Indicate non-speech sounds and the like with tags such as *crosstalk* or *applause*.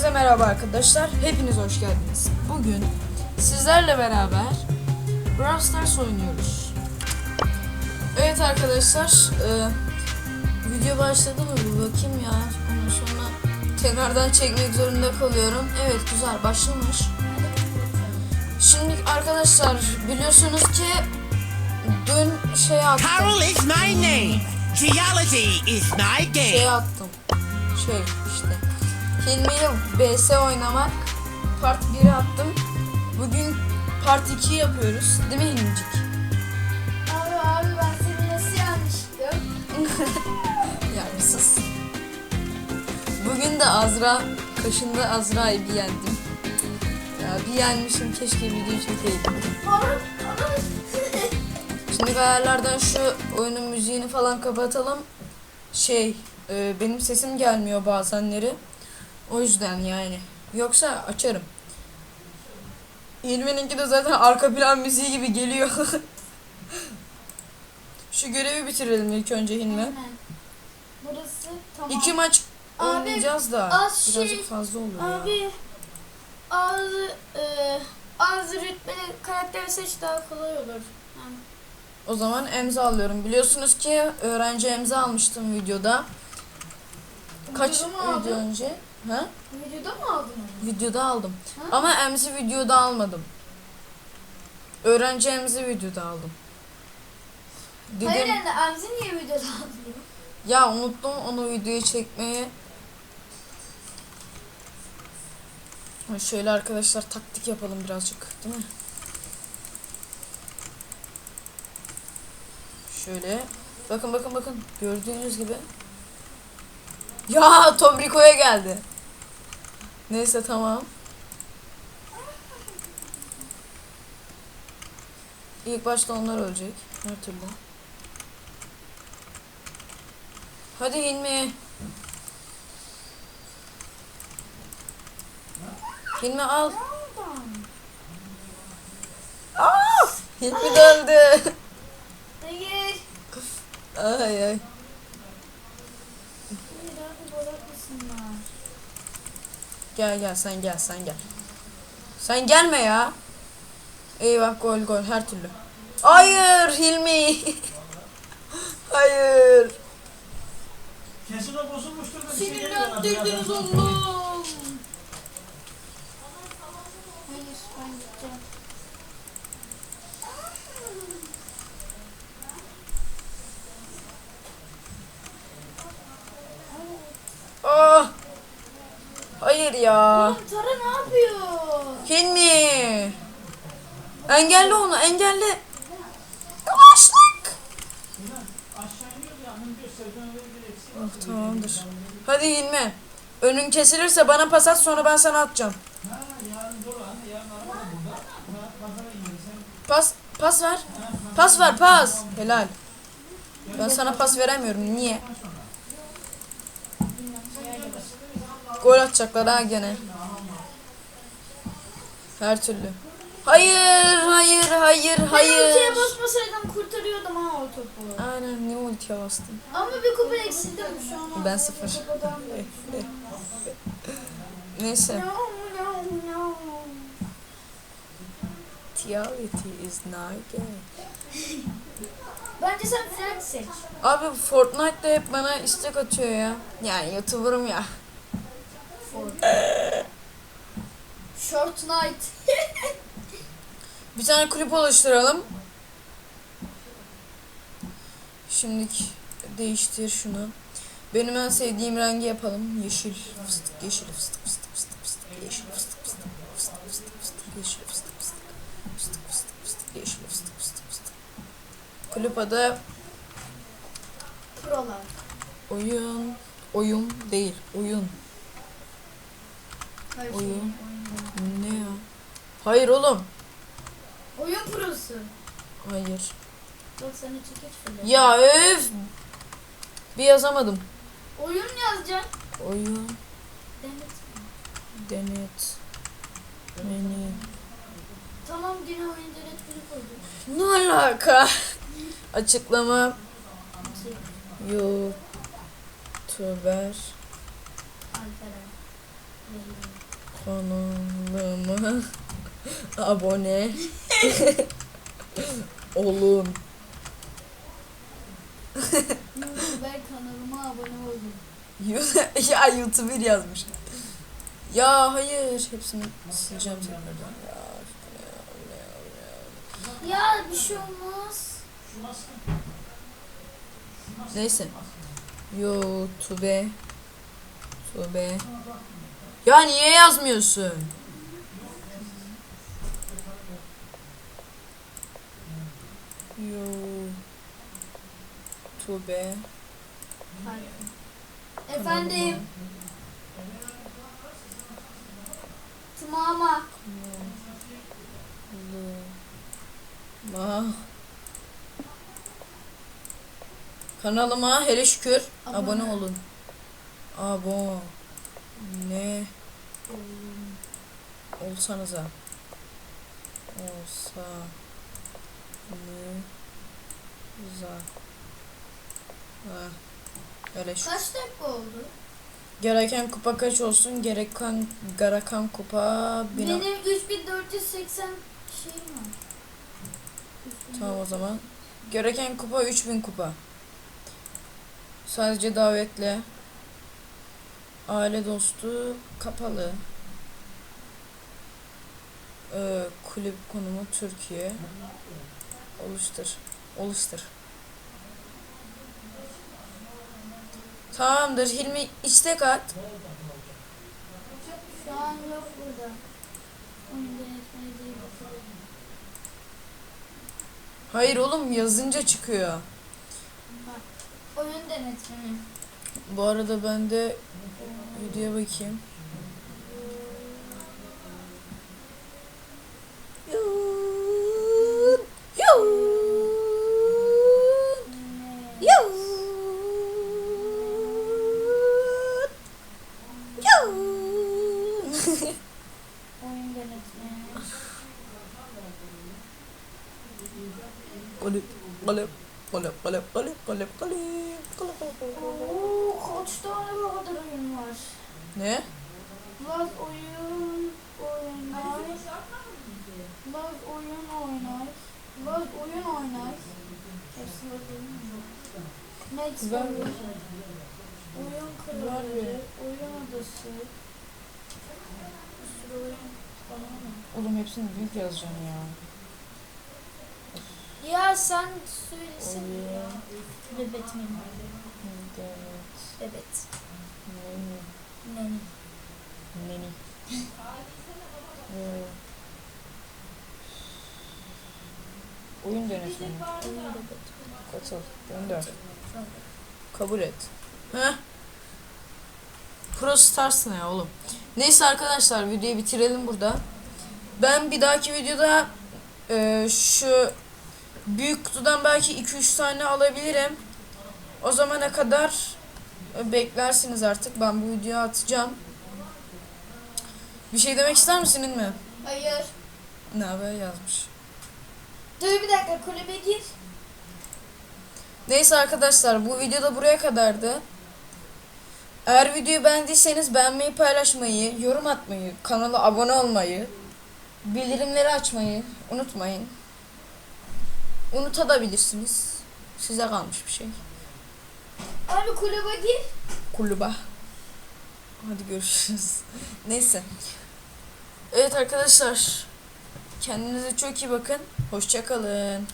Hepinize merhaba arkadaşlar. Hepiniz hoş geldiniz. Bugün sizlerle beraber Brawl Stars oynuyoruz. Evet arkadaşlar, e, video başladı mı bir bakayım ya. Ondan sonra tekrardan çekmek zorunda kalıyorum. Evet güzel başlamış. Şimdi arkadaşlar biliyorsunuz ki dün şey attım. Carol is my name. Geology is my şey game. attım. Şey işte. Hilmi ile BS oynamak part 1'i attım. Bugün part 2 yapıyoruz. Değil mi Hilmicik? Abi abi ben seni nasıl yanlışlıkla? *laughs* ya bir sus. Bugün de Azra, kaşında Azra'yı bir yendim. Ya bir yenmişim keşke videoyu çekeydim. Şimdi ayarlardan şu oyunun müziğini falan kapatalım. Şey, e, benim sesim gelmiyor bazenleri. O yüzden yani. Yoksa açarım. İlmininki de zaten arka plan müziği gibi geliyor. *laughs* şu görevi bitirelim ilk önce Hilmi. Burası tamam. İki maç Abi, oynayacağız da az birazcık şey- fazla oluyor ya. Abi az e, az rütbeli karakter seç daha kolay olur. Yani, O zaman emza alıyorum. Biliyorsunuz ki öğrenci emza almıştım videoda. Kaç video önce? Ha? videoda mı aldın onu? Videoda aldım. Ha? Ama emzi videoda almadım. Öğrenci emzi videoda aldım. Dedim, Hayır yani Amzi niye videoda aldın? ya unuttum onu videoya çekmeyi. Şöyle arkadaşlar taktik yapalım birazcık değil mi? Şöyle. Bakın bakın bakın. Gördüğünüz gibi. Ya Tobriko'ya geldi. Neyse tamam. İlk başta onlar ölecek. Her türlü. Hadi Hilmi. Hilmi al. Aa! Hilmi de öldü. Hayır. Ay ay. Hayır abi bırakmasınlar. Gel gel sen gel sen gel. Sen gelme ya. Eyvah gol gol her türlü. Hayır Hilmi. *laughs* Hayır. Kesin o bozulmuştur da bir şey. Sinirlendirdiniz oğlum. Ya. Oğlum Tara ne yapıyor? Hilmi. Engelle onu engelle. Yavaşlık. Oh, tamamdır. Hadi Hilmi. Önün kesilirse bana pas at sonra ben sana atacağım. Pas pas ver. Pas ver pas. Helal. Ben sana pas veremiyorum. Niye? Gol atacaklar ha gene. Her türlü. Hayır, hayır, hayır, Ben ultiye hayır. basmasaydım kurtarıyordum ha o topu. Aynen ne ultiye bastın? Ama bir kupa eksildim şu an. Ben sıfır. Neyse. No, no, no. Reality is not gay. Bence sen Frank seç. Abi Fortnite'da hep bana istek atıyor ya. Yani YouTuber'ım ya. Short Night. Bir tane kulüp oluşturalım. Şimdilik değiştir şunu. Benim en sevdiğim rengi yapalım. Yeşil fıstık, yeşil fıstık, fıstık, fıstık, fıstık, yeşil fıstık, fıstık, fıstık, fıstık, fıstık, yeşil fıstık, fıstık, fıstık, fıstık, fıstık, yeşil fıstık, fıstık, fıstık. Kulüp adı Prolar. oyun, oyun değil, oyun, Hayır, oyun. Ne ya? Hayır oğlum. Oyun prosu. Hayır. Sana çekeç fırlat. Ya öf. Bir yazamadım. Oyun yazacaksın. Oyun, Denet. denet, menü. Tamam yine oyun denetleri koydum. Ne alaka? Açıklama Şey, YouTuber Alperen. Kanalıma *laughs* abone *laughs* olun. Ben kanalıma abone oldum. *laughs* ya YouTuber yazmış. Ya hayır hepsini sileceğim tekrardan. Ya, ya, ya. Ya bir şey olmaz. Neyse. YouTube. YouTube. Ya niye yazmıyorsun? YouTube. Efendim. Mama. Ma. Kanalıma hele şükür Abone. abone, olun. Abone. Ne? Olsanıza. Olsa. Ne? Za. Ha. Hele şükür. Kaç dakika oldu? Gereken kupa kaç olsun? Gereken gereken kupa bin. Benim 3480 şeyim var. Tamam o zaman. Gereken kupa 3000 kupa. Sadece davetle. Aile dostu kapalı. Ee, kulüp konumu Türkiye. Oluştur. Oluştur. Tamamdır. Hilmi istek at. Şu an yok burada. Hayır oğlum yazınca çıkıyor. Bak. Oyun denetmeni. Bu arada ben de videoya bakayım. Kalep, kalep, kalep, kalep, kalep, kalep. Oo, kaç tane bu kadar oyun var? Ne? Laz oyun oynar. Laz oyun oynar. Laz oyun oynar. Hepsi. Max oyun. Oyun kralı. Oyun adası. Bir sürü oyun. Oğlum hepsini büyük yazacaksın ya. Ya sen söylesene ya. Bebet mi? Evet. Bebet. Neni. Neni. Neni. Ee, oyun yönetmeni. Oyun bebet. Katıl. Gönder. Kabul et. Heh. Pro Stars ne ya oğlum? Neyse arkadaşlar videoyu bitirelim burada. Ben bir dahaki videoda e, şu büyük kutudan belki 2-3 tane alabilirim. O zamana kadar e, beklersiniz artık. Ben bu videoyu atacağım. Bir şey demek ister misin mi? Hayır. Ne haber yazmış. Dur bir dakika kulübe gir. Neyse arkadaşlar bu videoda buraya kadardı. Eğer videoyu beğendiyseniz beğenmeyi, paylaşmayı, yorum atmayı, kanala abone olmayı, bildirimleri açmayı unutmayın. Unutabilirsiniz. Size kalmış bir şey. Abi kulübe gir. Kulübe. Hadi görüşürüz. Neyse. Evet arkadaşlar. Kendinize çok iyi bakın. Hoşçakalın.